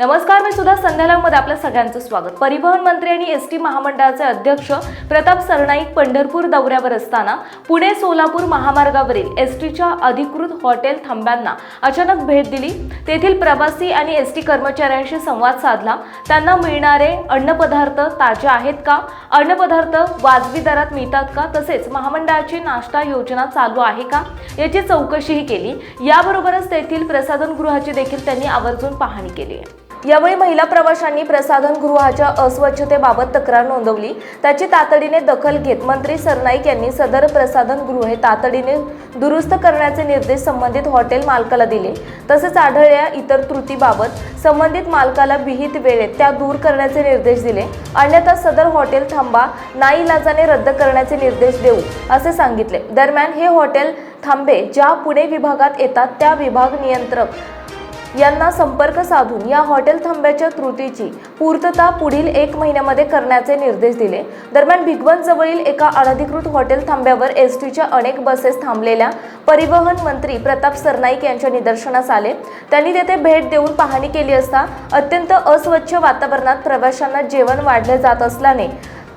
नमस्कार मी सुद्धा संध्याकाळमध्ये आपल्या सगळ्यांचं स्वागत. परिवहन मंत्री आणि एस टी महामंडळाचे अध्यक्ष प्रताप सरनाईक पंढरपूर दौऱ्यावर असताना पुणे सोलापूर महामार्गावरील एस टीच्या अधिकृत हॉटेल थांब्यांना अचानक भेट दिली. तेथील प्रवासी आणि एस टी कर्मचाऱ्यांशी संवाद साधला. त्यांना मिळणारे अन्नपदार्थ ताजे आहेत का? अन्नपदार्थ वाजवी दरात मिळतात का? तसेच महामंडळाची नाश्ता योजना चालू आहे का? याची चौकशीही केली. याबरोबरच तेथील प्रसाधनगृहाची देखील त्यांनी आवर्जून पाहणी केली आहे. यावेळी महिला प्रवाशांनी प्रसाधनगृहाच्या अस्वच्छतेबाबत तक्रार नोंदवली. त्याची तातडीने दखल घेत मंत्री सरनाईक यांनी सदर प्रसाधनगृहे तातडीने दुरुस्त करण्याचे निर्देश संबंधित हॉटेल मालकाला दिले. तसेच आढळल्या इतर त्रुटीबाबत संबंधित मालकाला विहित वेळेत त्या दूर करण्याचे निर्देश दिले. अन्यथा सदर हॉटेल थांबा नाईलाजाने रद्द करण्याचे निर्देश देऊ असे सांगितले. दरम्यान हे हॉटेल थांबे ज्या पुणे विभागात येतात त्या विभाग नियंत्रक यांना संपर्क साधून या हॉटेल थांब्याच्या त्रुटीची पूर्तता पुढील एक महिन्यामध्ये करण्याचे निर्देश दिले. दरम्यान भिगवण जवळील एका अनधिकृत हॉटेल थांब्यावर एस टीच्या अनेक बसेस थांबलेल्या परिवहन मंत्री प्रताप सरनाईक यांच्या निदर्शनास आले. त्यांनी तेथे भेट देऊन पाहणी केली असता अत्यंत अस्वच्छ वातावरणात प्रवाशांना जेवण वाढले जात असल्याने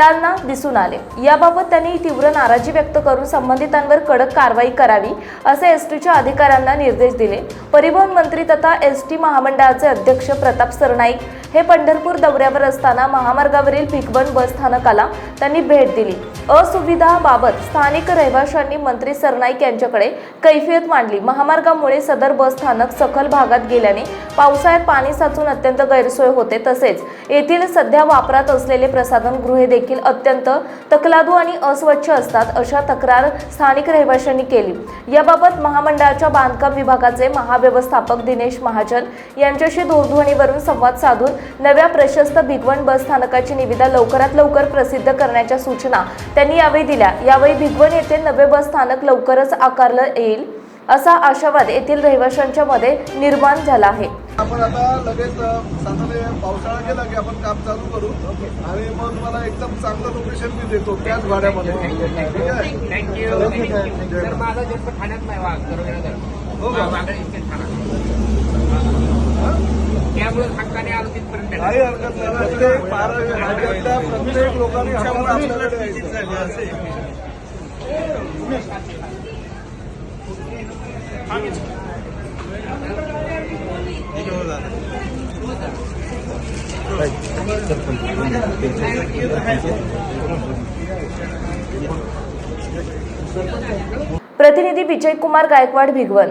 त्यांना दिसून आले. याबाबत त्यांनी तीव्र नाराजी व्यक्त करून संबंधितांवर कडक कारवाई करावी असे एस टीच्या अधिकाऱ्यांना निर्देश दिले. परिवहन मंत्री तथा एस टी महामंडळाचे अध्यक्ष प्रताप सरनाईक हे पंढरपूर दौऱ्यावर असताना महामार्गावरील भिकबन बस स्थानकाला त्यांनी भेट दिली. असुविधाबाबत स्थानिक रहिवाशांनी मंत्री सरनाईक यांच्याकडे कैफियत मांडली. महामार्गामुळे सदर बस स्थानक सखल भागात गेल्याने पावसाळ्यात पाणी साचून अत्यंत गैरसोय होते. तसेच येथील सध्या वापरात असलेले प्रसाधनगृहे देखील अत्यंत तकलादू आणि अस्वच्छ असतात अशा तक्रार स्थानिक रहिवाशांनी केली. याबाबत महामंडळाच्या बांधकाम विभागाचे महाव्यवस्थापक दिनेश महाजन यांच्याशी दूरध्वनीवरून संवाद साधून नव्या प्रशस्त भिगवण बस स्थानकाची निविदा लवकरात लवकर प्रसिद्ध करण्याच्या सूचना त्यांनी यावेळी दिल्या. यावेळी भिगवण येथे नवे बस स्थानक लवकरच आकारलं येईल असा आशावाद येथील रहिवाशांच्या मध्ये निर्माण झाला आहे. आपण आता लगेच पावसाळा गेला की आपण काम चालू करू आणि मग तुम्हाला एकदम चांगलं लोकेशन मी देतो त्याच भाड्यामध्ये. माझा जन्म ठाण्यात नाही त्यामुळे हक्काने आलो तिथपर्यंत. काही हरकत नाही. प्रत्येक बारावी राज्यातल्या प्रत्येक लोकांनी आम्हाला आपल्याकडे यायचं. प्रतिनिधी विजय कुमार गायकवाड भिगवण.